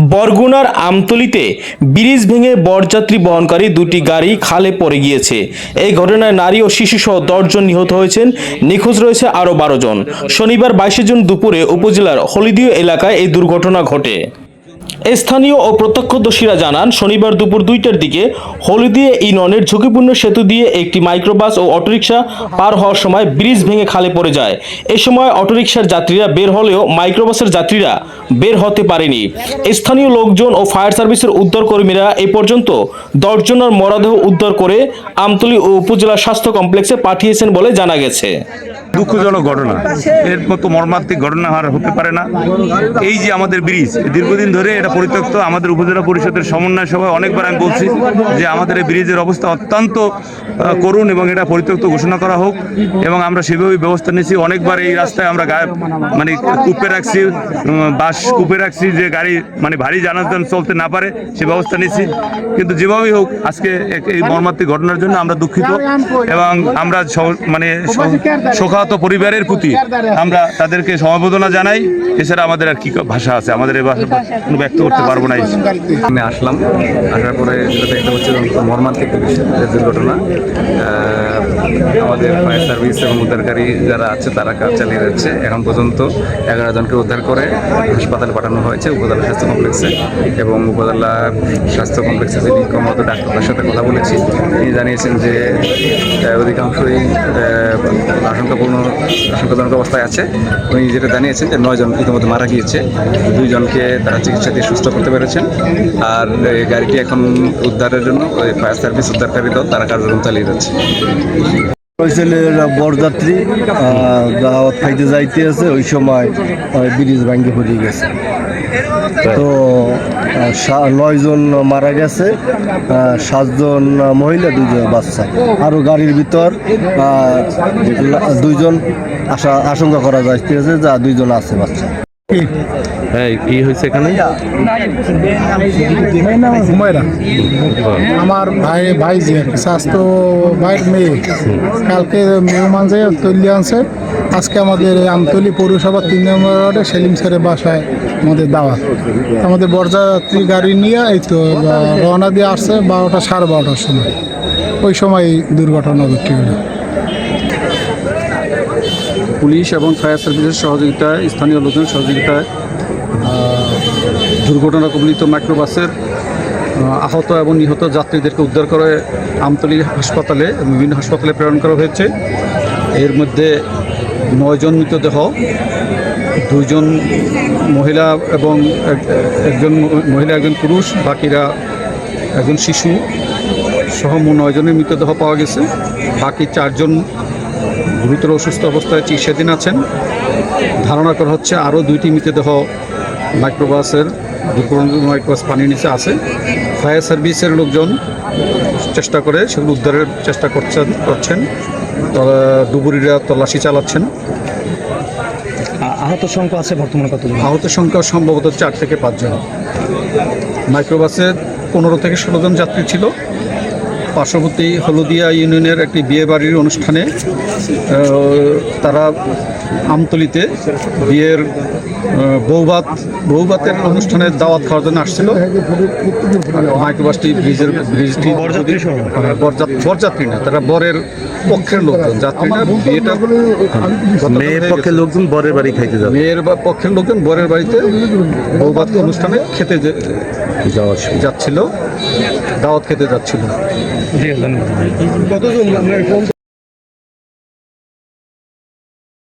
বরগুনার আমতলিতে ব্রিজ ভেঙে বরযাত্রী বহনকারী দুটি গাড়ি খালে পড়ে গিয়েছে। এই ঘটনায় নারী ও শিশুসহ দশজন নিহত হয়েছেন। নিখোঁজ রয়েছে আরও বারো জন। শনিবার বাইশে জুন দুপুরে উপজেলার হলিদিও এলাকায় এই দুর্ঘটনা ঘটে। স্থানীয় ও প্রত্যক্ষদর্শীরা জানান, শনিবার দুপুর দুইটার দিকে হলদিয়ে ইউনিয়নের ঝুঁকিপূর্ণ সেতু দিয়ে একটি মাইক্রোবাস ও অটোরিকশা পার হওয়ার সময় ব্রিজ ভেঙে খালে পড়ে যায়। এ সময় অটোরিকশার যাত্রীরা বের হলেও মাইক্রোবাসের যাত্রীরা বের হতে পারেনি। স্থানীয় লোকজন ও ফায়ার সার্ভিসের উদ্ধার কর্মীরা এ পর্যন্ত দশজনের মরদেহ উদ্ধার করে আমতলী ও উপজেলা স্বাস্থ্য কমপ্লেক্সে পাঠিয়েছেন বলে জানা গেছে। দুঃখজনক ঘটনা। এর মতো মর্মান্তিক ঘটনা আর হতে পারে না। এই যে আমাদের ব্রিজ দীর্ঘদিন ধরে এটা পরিত্যক্ত আমাদের উপজেলা পরিষদের সমন্বয় সভায় অনেকবার আমি বলছি যে আমাদের এই ব্রিজের অবস্থা অত্যন্ত করুন এবং এটা পরিত্যক্ত ঘোষণা করা হোক এবং আমরা সেভাবেই ব্যবস্থা নিয়েছি। অনেকবার এই রাস্তায় আমরা মানে কূপে রাখছি বাস কূপে রাখছি যে গাড়ি মানে ভারী যানবাহন চলতে না পারে সে ব্যবস্থা নিয়েছি। কিন্তু যেভাবেই হোক আজকে এই মর্মান্তিক ঘটনার জন্য আমরা দুঃখিত এবং আমরা মানে স- শোকাহত পরিবারের প্রতি আমরা তাদেরকে সমবেদনা জানাই। এছাড়া আমাদের আর কি ভাষা আছে? আমাদের এই ভাষা কোনো ব্যক্ত করতে পারব না আমি আসলাম। আসার পরে যেটা দেখতে পাচ্ছি মর্মান্তিক দুর্ঘটনা। আমাদের ফায়ার সার্ভিস এবং উদ্ধারকারী যারা আছে, তারা কাজ চালিয়ে যাচ্ছে। এখন পর্যন্ত এগারো জনকে উদ্ধার করে হাসপাতালে পাঠানো হয়েছে উপজেলা স্বাস্থ্য কমপ্লেক্সে এবং উপজেলা স্বাস্থ্য কমপ্লেক্সে যিনি কর্মরত ডাক্তারদের সাথে কথা বলেছি, তিনি জানিয়েছেন যে অধিকাংশই আশঙ্কাপূর্ণ আশঙ্কাজনক অবস্থায় আছে। উনি যেটা জানিয়েছেন যে নয়জন ইতিমধ্যে মারা গিয়েছে। দুইজনকে তারা চিকিৎসা দিয়ে সুস্থ করতে পেরেছেন। আর এই গাড়িটি এখন উদ্ধারের জন্য ফায়ার সার্ভিস উদ্ধারকারী দল তারা কার্যক্রম চালিয়ে যাচ্ছে। বরযাত্রী দাওয়াত খাইতে যাইতে আছে, ওই সময় ব্রিজ ভাঙ্গে পড়ে গেছে। তো নয়জন মারা গেছে সাতজন মহিলা দুজন বাচ্চা। আরও গাড়ির ভিতর দুইজন আশা, আশঙ্কা করা যাইতেছে যা দুইজন আছে বাচ্চা। এখানে? আমার ভাই যে স্বাস্থ্য কালকে আনছে, আজকে আমাদের আমতলি পৌরসভা তিন নম্বর ওয়ার্ডে সেলিম স্যারের বাসায় আমাদের দাওয়াত। আমাদের বরযাত্রী গাড়ি নিয়ে এই তো রওনা দিয়ে আসছে বারোটা সাড়ে বারোটার সময়। ওই সময় দুর্ঘটনা ঘটে গেল। পুলিশ এবং ফায়ার সার্ভিসের সহযোগিতায় স্থানীয় লোকজনের সহযোগিতায় দুর্ঘটনা কবলিত মাইক্রোবাসের আহত এবং নিহত যাত্রীদেরকে উদ্ধার করে আমতলী হাসপাতালে, বিভিন্ন হাসপাতালে প্রেরণ করা হয়েছে। এর মধ্যে নয়জন মৃতদেহ, দুইজন মহিলা এবং এক- একজন মহিলা, একজন পুরুষ, বাকিরা একজন শিশু সহ নয়জনের মৃতদেহ পাওয়া গেছে। বাকি চারজন গুরুতর অসুস্থ অবস্থায় চিকিৎসাধীন আছেন। ধারণা করা হচ্ছে আরও দুইটি মৃতদেহ মাইক্রোবাসের মাইক্রোবাস পানির নিচে আছে। ফায়ার সার্ভিসের লোকজন চেষ্টা করে সেগুলো উদ্ধারের চেষ্টা করছেন করছেন। ডুবুরিরা তল্লাশি চালাচ্ছেন। আহত সংখ্যা আছে বর্তমানে কতজন? আহত সংখ্যা সম্ভবত চার থেকে পাঁচজন। মাইক্রোবাসে পনেরো থেকে ষোলো জন যাত্রী ছিল। পার্শ্ববর্তী হলদিয়া ইউনিয়নের একটি বিয়ে বাড়ির অনুষ্ঠানে তারা আমতলিতে বিয়ের আহ, বৌভাত বৌভাতের অনুষ্ঠানে দাওয়াত খাওয়ার জন্য আসছিল। মাইক্রোবাসটি ব্রিজের ব্রিজটি বরযাত্রী? হ্যাঁ, বরযাত- বরযাত্রী না তারা বরের পক্ষের লোকজন যাত্রীরা বিয়েটা মেয়ের পক্ষে লোকজন বরের বাড়ি খাইতে যাবে। মেয়ের পক্ষের লোকজন বরের বাড়িতে বৌভাত অনুষ্ঠানে খেতে যে- যাচ্ছিল। দাওয়াত খেতে যাচ্ছিল।